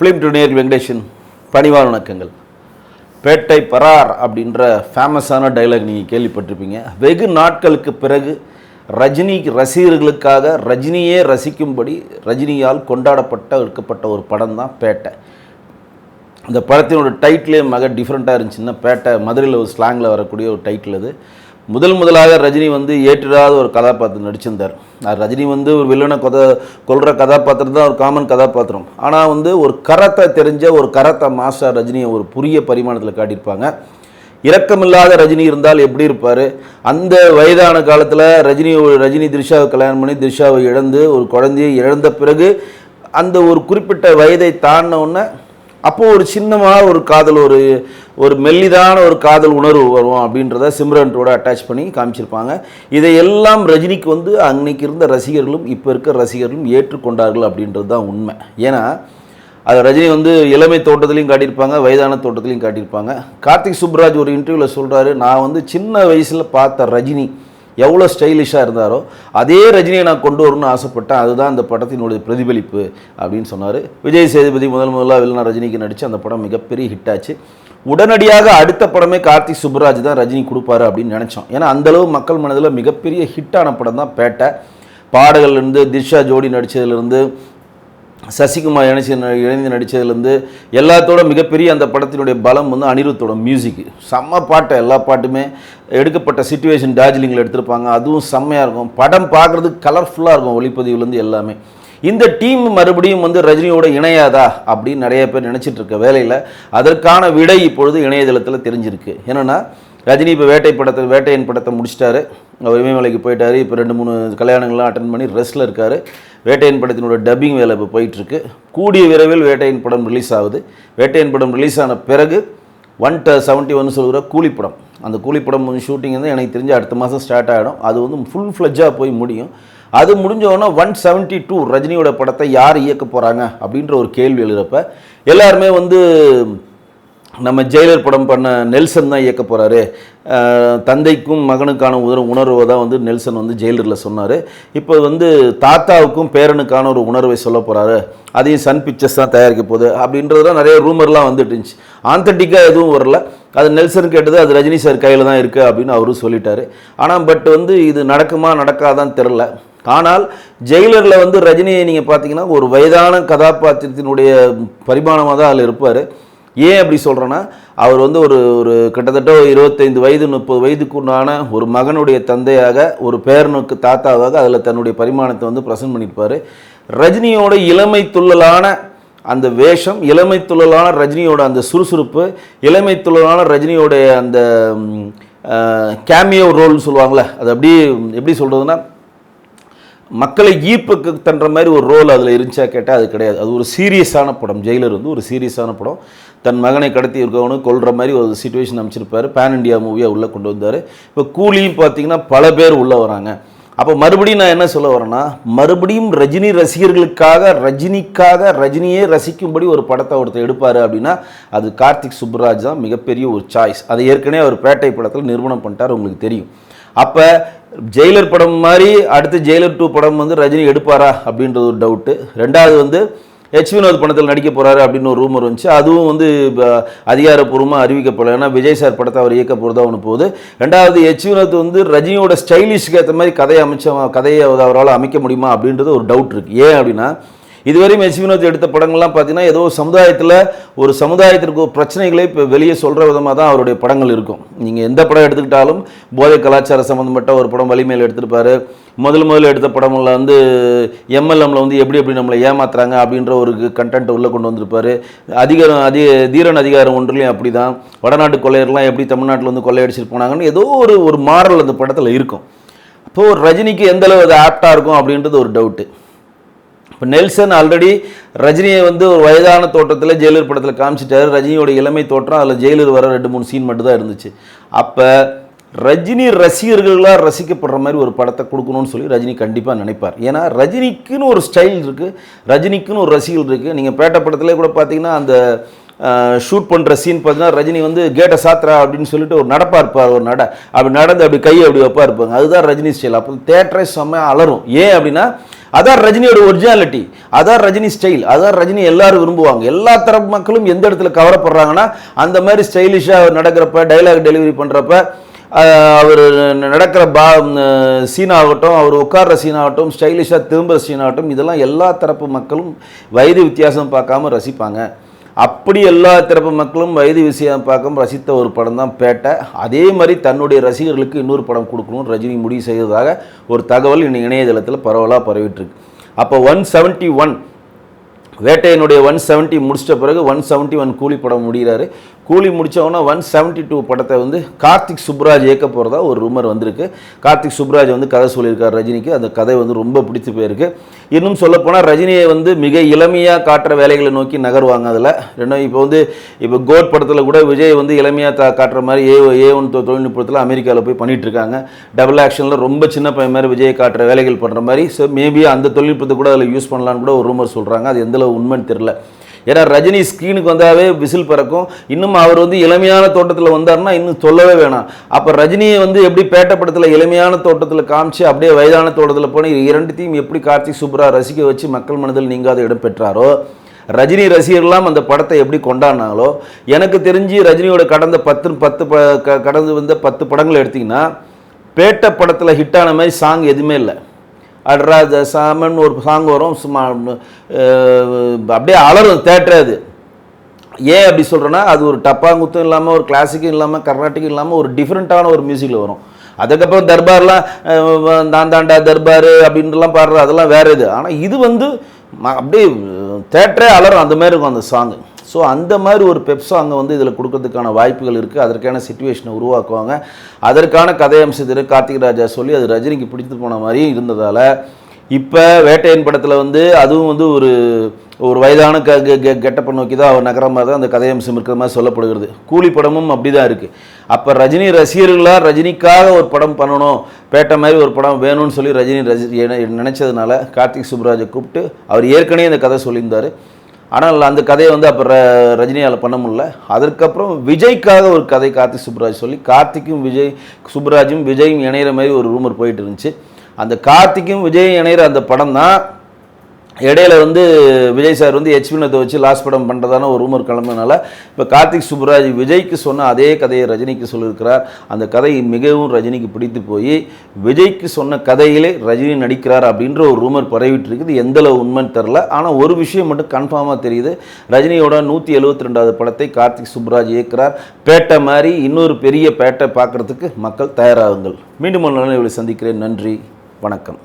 Film டுனியர் Venkatesan பணிவான வணக்கங்கள். பேட்டை பரார் அப்படின்ற ஃபேமஸான டைலாக் நீங்கள் கேள்விப்பட்டிருப்பீங்க. வெகு நாட்களுக்கு பிறகு ரஜினி ரசிகர்களுக்காக ரஜினியே ரசிக்கும்படி ரஜினியால் கொண்டாடப்பட்ட எடுக்கப்பட்ட ஒரு படம் தான் பேட்டை. இந்த படத்தினோட டைட்டிலே மக டிஃப்ரெண்ட்டாக இருந்துச்சுன்னா பேட்டை மதுரையில் ஒரு ஸ்லாங்கில் வரக்கூடிய ஒரு டைட்டில் அது. முதல் முதலாக ரஜினி வந்து ஏற்றிடாத ஒரு கதாபாத்திரம் நடிச்சிருந்தார். ரஜினி வந்து ஒரு வில்லனை கொத கொள்கிற கதாபாத்திரம் தான் ஒரு காமன் கதாபாத்திரம். ஆனால் வந்து ஒரு கரத்தை தெரிஞ்ச ஒரு கரத்தை மாஸ்டர் ரஜினியை ஒரு புரிய பரிமாணத்தில் காட்டியிருப்பாங்க. இரக்கமில்லாத ரஜினி இருந்தால் எப்படி இருப்பார்? அந்த வயதான காலத்தில் ரஜினி ரஜினி திரிஷாவை கல்யாணம் பண்ணி திரிஷாவை இழந்து ஒரு குழந்தையை இழந்த பிறகு அந்த ஒரு குறிப்பிட்ட வயதை தாண்டின அப்போது ஒரு சின்னமாக ஒரு காதல் ஒரு ஒரு மெல்லிதான ஒரு காதல் உணர்வு வரும் அப்படின்றத சிம்ரன்ட்டோட அட்டாச் பண்ணி காமிச்சிருப்பாங்க. இதையெல்லாம் ரஜினிக்கு வந்து அன்னைக்கு இருந்த ரசிகர்களும் இப்போ இருக்க ரசிகர்களும் ஏற்றுக்கொண்டார்கள் அப்படின்றது தான் உண்மை. ஏன்னா அது ரஜினி வந்து இளமை தோட்டத்துலையும் காட்டியிருப்பாங்க வயதான தோட்டத்துலையும் காட்டியிருப்பாங்க. கார்த்திக் சுப்ராஜ் ஒரு இன்டர்வியூவில் சொல்கிறாரு நான் வந்து சின்ன வயசில் பார்த்த ரஜினி எவ்வளோ ஸ்டைலிஷாக இருந்தாரோ அதே ரஜினியை நான் கொண்டு வரணும்னு ஆசைப்பட்டேன். அதுதான் அந்த படத்தினுடைய பிரதிபலிப்பு அப்படின்னு சொன்னார். விஜய் சேதுபதி முதல் முதலாக வில்லனா ரஜினிக்கு நடித்து அந்த படம் மிகப்பெரிய ஹிட் ஆச்சு. உடனடியாக அடுத்த படமே கார்த்திக் சுப்புராஜ் தான் ரஜினி கொடுப்பாரு அப்படின்னு நினச்சோம். ஏன்னா அந்தளவு மக்கள் மனதில் மிகப்பெரிய ஹிட்டான படம் தான் பேட்டை. பாடகள்லேருந்து திஷா ஜோடி நடித்ததுலேருந்து சசிகுமார் இணைச்சி இணைந்து நடித்ததுலேருந்து எல்லாத்தோட மிகப்பெரிய அந்த படத்தினுடைய பலம் வந்து அனிருத்தோட மியூசிக் செம்ம பாட்டை எல்லா பாட்டுமே. எடுக்கப்பட்ட சுச்சுவேஷன் டார்ஜிலிங்கில் எடுத்திருப்பாங்க. அதுவும் செம்மையாக இருக்கும். படம் பார்க்குறதுக்கு கலர்ஃபுல்லாக இருக்கும் ஒளிப்பதிவுலேருந்து எல்லாமே. இந்த டீம் மறுபடியும் வந்து ரஜினியோட இணையாதா அப்படின்னு நிறைய பேர் நினச்சிட்டு இருக்க வேலையில் அதற்கான விடை இப்பொழுது இணையதளத்தில் தெரிஞ்சிருக்கு. என்னென்னா ரஜினி இப்போ வேட்டை படத்தை வேட்டையன் படத்தை முடிச்சிட்டாரு. அவர் இமயமலைக்கு போயிட்டார். இப்போ ரெண்டு மூணு கல்யாணங்கள்லாம் அட்டன் பண்ணி ரெஸ்ட்டில் இருக்கார். வேட்டையன் படத்தினோட டப்பிங் வேலை இப்போ போயிட்டுருக்கு. கூடிய விரைவில் வேட்டையன் படம் ரிலீஸ் ஆகுது. வேட்டையன் படம் ரிலீஸ் ஆன பிறகு ஒன் ட செவன்ட்டி ஒன் சொல்கிற கூலிப்படம் அந்த கூலிப்படம் வந்து ஷூட்டிங் வந்து எனக்கு தெரிஞ்சு அடுத்த மாதம் ஸ்டார்ட் ஆகிடும் அது வந்து ஃபுல் ஃப்ளெஜ்ஜாக போய் முடியும். அது முடிஞ்சவொடனே ஒன் செவன்ட்டி டூ ரஜினியோட படத்தை யார் இயக்க போகிறாங்க அப்படின்ற ஒரு கேள்வி எழுகிறப்ப எல்லாருமே வந்து நம்ம ஜெயிலர் படம் பண்ண நெல்சன் தான் இயக்க போகிறாரு தந்தைக்கும் மகனுக்கான உணர் உணர்வை தான் வந்து நெல்சன் வந்து ஜெயிலரில் சொன்னார். இப்போ வந்து தாத்தாவுக்கும் பேரனுக்கான ஒரு உணர்வை சொல்ல போகிறாரு அதையும் சன் பிக்சர்ஸ் தான் தயாரிக்க போகுது அப்படின்றதுலாம் நிறைய ரூமர்லாம் வந்துட்டு இருந்துச்சு ஆந்தட்டிக்காக எதுவும் வரல. அது நெல்சன் கேட்டது அது ரஜினி சார் கையில் தான் இருக்குது அப்படின்னு அவரும் சொல்லிட்டாரு. ஆனால் பட் வந்து இது நடக்குமா நடக்காதான் தெரில ஆனால் ஜெயிலரில் வந்து ரஜினியை நீங்கள் பார்த்தீங்கன்னா ஒரு வயதான கதாபாத்திரத்தினுடைய பரிமாணமாக தான் அதில் இருப்பார். ஏன் அப்படி சொல்கிறேன்னா அவர் வந்து ஒரு ஒரு கிட்டத்தட்ட ஒரு இருபத்தைந்து வயது முப்பது வயதுக்குண்டான ஒரு மகனுடைய தந்தையாக ஒரு பேரனுக்கு தாத்தாவாக அதில் தன்னுடைய பரிமாணத்தை வந்து ப்ரெசென்ட் பண்ணியிருப்பார். ரஜினியோட இளமை துள்ளலான அந்த வேஷம் இளமை துள்ளலான ரஜினியோட அந்த சுறுசுறுப்பு இளமை துள்ளலான ரஜினியோடைய அந்த கேமியோ ரோல்னு சொல்லுவாங்களே அது அப்படி எப்படி சொல்கிறதுனா மக்களை ஈர்ப்புக்கு தன்ற மாதிரி ஒரு ரோல் அதில் இருந்துச்சா கேட்டால் அது கிடையாது. அது ஒரு சீரியஸான படம். ஜெயிலர் வந்து ஒரு சீரியஸான படம். தன் மகனை கடத்தி இருக்கவனு கொள்கிற மாதிரி ஒரு சுச்சுவேஷன் அமைச்சிருப்பார். பேன் இண்டியா மூவியாக உள்ளே கொண்டு வந்தார். இப்போ கூலியும் பார்த்தீங்கன்னா பல பேர் உள்ளே வராங்க. அப்போ மறுபடியும் நான் என்ன சொல்ல வரேன்னா மறுபடியும் ரஜினி ரசிகர்களுக்காக ரஜினிக்காக ரஜினியே ரசிக்கும்படி ஒரு படத்தை ஒருத்தர் எடுப்பார் அப்படின்னா அது கார்த்திக் சுப்ராஜ் தான் மிகப்பெரிய ஒரு சாய்ஸ் அதை ஏற்கனவே அவர் பேட்டை படத்தில் நிறுவனம் பண்ணிட்டார் உங்களுக்கு தெரியும். அப்போ ஜெயிலர் படம் மாதிரி அடுத்து ஜெயிலர் டூ படம் வந்து ரஜினி எடுப்பாரா அப்படின்றது ஒரு டவுட்டு ரெண்டாவது வந்து ஹெச் வினோத் படத்தில் நடிக்க போகிறாரு அப்படின்னு ஒரு ரூமர் வந்துச்சு. அதுவும் வந்து அதிகாரப்பூர்வமாக அறிவிக்கப்படலை. ஏன்னா விஜய் சார் படத்தை அவர் இயக்க போகிறதா ஒன்று போகுது. ரெண்டாவது ஹெச் வினோத் வந்து ரஜினியோட ஸ்டைலிஷ்க்கு ஏற்ற மாதிரி கதையை அமைச்ச கதையை அவரால் அமைக்க முடியுமா அப்படின்றது ஒரு டவுட் இருக்குது ஏன் அப்படின்னா இதுவரையும் எஸ் வினோத் எடுத்த படங்கள்லாம் பார்த்தீங்கன்னா ஏதோ சமுதாயத்தில் ஒரு சமுதாயத்திற்கு ஒரு பிரச்சனைகளை இப்போ வெளியே சொல்கிற விதமாக தான் அவருடைய படங்கள் இருக்கும். நீங்கள் எந்த படம் எடுத்துக்கிட்டாலும் போதை கலாச்சார சம்மந்தப்பட்ட ஒரு படம் வலிமையில் எடுத்திருப்பாரு. முதல் முதல்ல எடுத்த படமில் வந்து எம்எல்எம்ல வந்து எப்படி எப்படி நம்மளை ஏமாத்துறாங்க அப்படின்ற ஒரு கண்டென்ட் உள்ளே கொண்டு வந்திருப்பாரு. அதிகாரம் அதி தீரன் அதிகாரம் ஒன்றுலையும் அப்படி தான் வடநாட்டு கொள்ளையர்லாம் எப்படி தமிழ்நாட்டில் வந்து கொள்ளையடிச்சிட்டு போனாங்கன்னு ஏதோ ஒரு ஒரு மாறல் அந்த படத்தில் இருக்கும். அப்போது ஒரு ரஜினிக்கு எந்த அளவு அது ஆப்டாக இருக்கும் அப்படின்றது ஒரு டவுட்டு இப்போ நெல்சன் ஆல்ரெடி ரஜினியை வந்து ஒரு வயதான தோட்டத்தில் ஜெயிலர் படத்தில் காமிச்சிட்டாரு. ரஜினியோட இளமை தோற்றம் அதில் ஜெயிலர் வர ரெண்டு மூணு சீன் மட்டும் தான் இருந்துச்சு. அப்போ ரஜினி ரசிகர்களாக ரசிக்கப்படுற மாதிரி ஒரு படத்தை கொடுக்கணும்னு சொல்லி ரஜினி கண்டிப்பாக நினைப்பார். ஏன்னா ரஜினிக்குன்னு ஒரு ஸ்டைல் இருக்குது ரஜினிக்குன்னு ஒரு ரசிகர்கள் இருக்குது நீங்கள் பேட்ட படத்துலேயே கூட பார்த்தீங்கன்னா அந்த ஷூட் பண்ணுற சீன் பார்த்தீங்கன்னா ரஜினி வந்து கேட்டை சாத்திரா அப்படின்னு சொல்லிட்டு ஒரு நடப்பாக இருப்பார் ஒரு நட அப்படி நடந்து அப்படி கையை அப்படி வைப்பா இருப்பாங்க. அதுதான் ரஜினி ஸ்டைல் அப்போ தேட்டரே செம்ம அலரும் ஏன் அப்படின்னா அதான் ரஜினியோட ஒரிஜினாலிட்டி அதான் ரஜினி ஸ்டைல் அதான் ரஜினி எல்லாரும் விரும்புவாங்க. எல்லா தரப்பு மக்களும் எந்த இடத்துல கவரப்படுறாங்கன்னா அந்த மாதிரி ஸ்டைலிஷாக நடக்கிறப்ப டைலாக் டெலிவரி பண்ணுறப்ப அவர் நடக்கிற பா சீன் ஆகட்டும் அவர் உட்கார்ற சீன் ஆகட்டும் ஸ்டைலிஷாக திரும்புகிற சீன் ஆகட்டும் இதெல்லாம் எல்லா தரப்பு மக்களும் வயது வித்தியாசம் பார்க்காம ரசிப்பாங்க. அப்படி எல்லா தரப்பு மக்களும் வயது விஷயம் பார்க்காம ரசித்த ஒரு படம் தான் பேட்டை. அதே மாதிரி தன்னுடைய ரசிகர்களுக்கு இன்னொரு படம் கொடுக்கணும்னு ரஜினி முடிவு செய்ததாக ஒரு தகவல் இன்னைக்கு இணையதளத்தில் பரவலாக பரவிட்டுருக்கு. அப்போ ஒன் செவன்ட்டி ஒன் வேட்டையனுடைய ஒன் செவன்ட்டி முடிச்சிட்ட பிறகு ஒன் செவன்ட்டி ஒன் கூலி படம் முடிகிறாரு. கூலி முடித்தவொன்னே ஒன் செவன்ட்டி டூ படத்தை வந்து கார்த்திக் சுப்ராஜ் இயக்க போகிறதா ஒரு ரூமர் வந்திருக்கு. கார்த்திக் சுப்ராஜ் வந்து கதை சொல்லியிருக்கார் ரஜினிக்கு. அந்த கதை வந்து ரொம்ப பிடித்து போயிருக்கு. இன்னும் சொல்லப்போனால் ரஜினியை வந்து மிக இளமையாக காட்டுற வேலைகளை நோக்கி நகருவாங்க அதில். ரெண்டும் இப்போ வந்து இப்போ கோட் படத்தில் கூட விஜய் வந்து இளமையாக தா காட்டுற மாதிரி ஏ ஏ ஒன் தொழில்நுட்பத்தில் அமெரிக்காவில் போய் பண்ணிகிட்டு இருக்காங்க டபுள் ஆக்ஷனில் ரொம்ப சின்ன பையன் மாதிரி விஜய் காட்டுற வேலைகள் பண்ணுற மாதிரி. ஸோ மேபி அந்த தொழில்நுட்பத்தை கூட அதில் யூஸ் பண்ணலான்னு கூட ஒரு ரூமர் சொல்கிறாங்க அது எந்தளவு உண்மைன்னு தெரில ஏன்னா ரஜினி ஸ்க்ரீனுக்கு வந்தாவே விசில் பறக்கும். இன்னும் அவர் வந்து இளமையான தோட்டத்தில் வந்தார்னா இன்னும் சொல்லவே வேணாம். அப்போ ரஜினியை வந்து எப்படி பேட்ட படத்தில் இளமையான தோட்டத்தில் காமிச்சு அப்படியே வயதான தோட்டத்தில் போன இரண்டுத்தையும் எப்படி கார்த்திக் சுப்ரா ரசிக்க வச்சு மக்கள் மனதில் நீங்காத இடம் பெற்றாரோ ரஜினி ரசிகர்லாம் அந்த படத்தை எப்படி கொண்டாடினாங்களோ எனக்கு தெரிஞ்சு ரஜினியோட கடந்த பத்து பத்து ப க- கடந்து வந்த பத்து படங்கள் எடுத்திங்கன்னா பேட்ட படத்தில் ஹிட்டான மாதிரி சாங் எதுவுமே இல்லை. அட்ராஜ சாமன் ஒரு சாங் வரும் சும்மா அப்படியே அலரும் தேட்டரே அது. ஏன் அப்படி சொல்கிறேன்னா அது ஒரு டப்பாங்குத்தும் இல்லாமல் ஒரு கிளாசிக்கும் இல்லாமல் கர்நாட்டிக்கும் இல்லாமல் ஒரு டிஃப்ரெண்ட்டான ஒரு மியூசிக்கில் வரும். அதுக்கப்புறம் தர்பார்லாம் அஹ், நான் தாண்டா தர்பார் அப்படின்ட்டுலாம் பாடுறது அதெல்லாம் வேறு இது. ஆனால் இது வந்து ம- அப்படியே தேட்டரே அலரும் அந்த மாதிரி இருக்கும் அந்த சாங்கு ஸோ அந்த மாதிரி ஒரு பெப்ஸோ அங்கே வந்து இதில் கொடுக்கறதுக்கான வாய்ப்புகள் இருக்குது அதற்கான சுச்சுவேஷனை உருவாக்குவாங்க. அதற்கான கதை திரு கார்த்திக் ராஜா சொல்லி அது ரஜினிக்கு பிடித்து போன மாதிரியும் இருந்ததால் இப்போ வேட்டையன் படத்தில் வந்து அதுவும் வந்து ஒரு ஒரு வயதான க கெட்டப்பை நோக்கி தான் அவர் நகர மாதிரி தான் அந்த கதையம்சம் இருக்கிற மாதிரி சொல்லப்படுகிறது. கூலி படமும் அப்படி தான் இருக்குது அப்போ ரஜினி ரசிகர்களாக ரஜினிக்காக ஒரு படம் பண்ணணும் பேட்டை மாதிரி ஒரு படம் வேணும்னு சொல்லி ரஜினி ரசி நினச்சதுனால கார்த்திக் சுப்ராஜை கூப்பிட்டு அவர் ஏற்கனவே இந்த கதை சொல்லியிருந்தார். ஆனால் அந்த கதையை வந்து அப்புறம் ர- ரஜினியால் பண்ண முடியல. அதற்கப்புறம் விஜய்க்காக ஒரு கதை கார்த்திக் சுப்ராஜ் சொல்லி கார்த்திக்கும் விஜய் சுப்ராஜும் விஜயும் இணையிற மாதிரி ஒரு ரூமர் போயிட்டு இருந்துச்சு. அந்த கார்த்திக்கும் விஜயும் இணையிற அந்த படம் தான் இடையில வந்து விஜய் சார் வந்து ஹெச் வினத்தை வச்சு லாஸ்ட் படம் பண்ணுறதான ஒரு ரூமர் கிளம்புனால இப்போ கார்த்திக் சுப்ராஜ் விஜய்க்கு சொன்ன அதே கதையை ரஜினிக்கு சொல்லியிருக்கிறார். அந்த கதை மிகவும் ரஜினிக்கு பிடித்து போய் விஜய்க்கு சொன்ன கதையிலே ரஜினி நடிக்கிறார் அப்படின்ற ஒரு ரூமர் பரவிட்டு இருக்குது எந்தளவு உண்மைன்னு தெரில ஆனால் ஒரு விஷயம் மட்டும் கன்ஃபார்மாக தெரியுது. ரஜினியோட நூற்றி எழுபத்தி ரெண்டாவது படத்தை கார்த்திக் சுப்ராஜ் இயக்கிறார். பேட்டை மாதிரி இன்னொரு பெரிய பேட்டை பார்க்குறதுக்கு மக்கள் தயாராகுங்கள். மீண்டும் ஒரு நாள் இவளை சந்திக்கிறேன். நன்றி. வணக்கம்.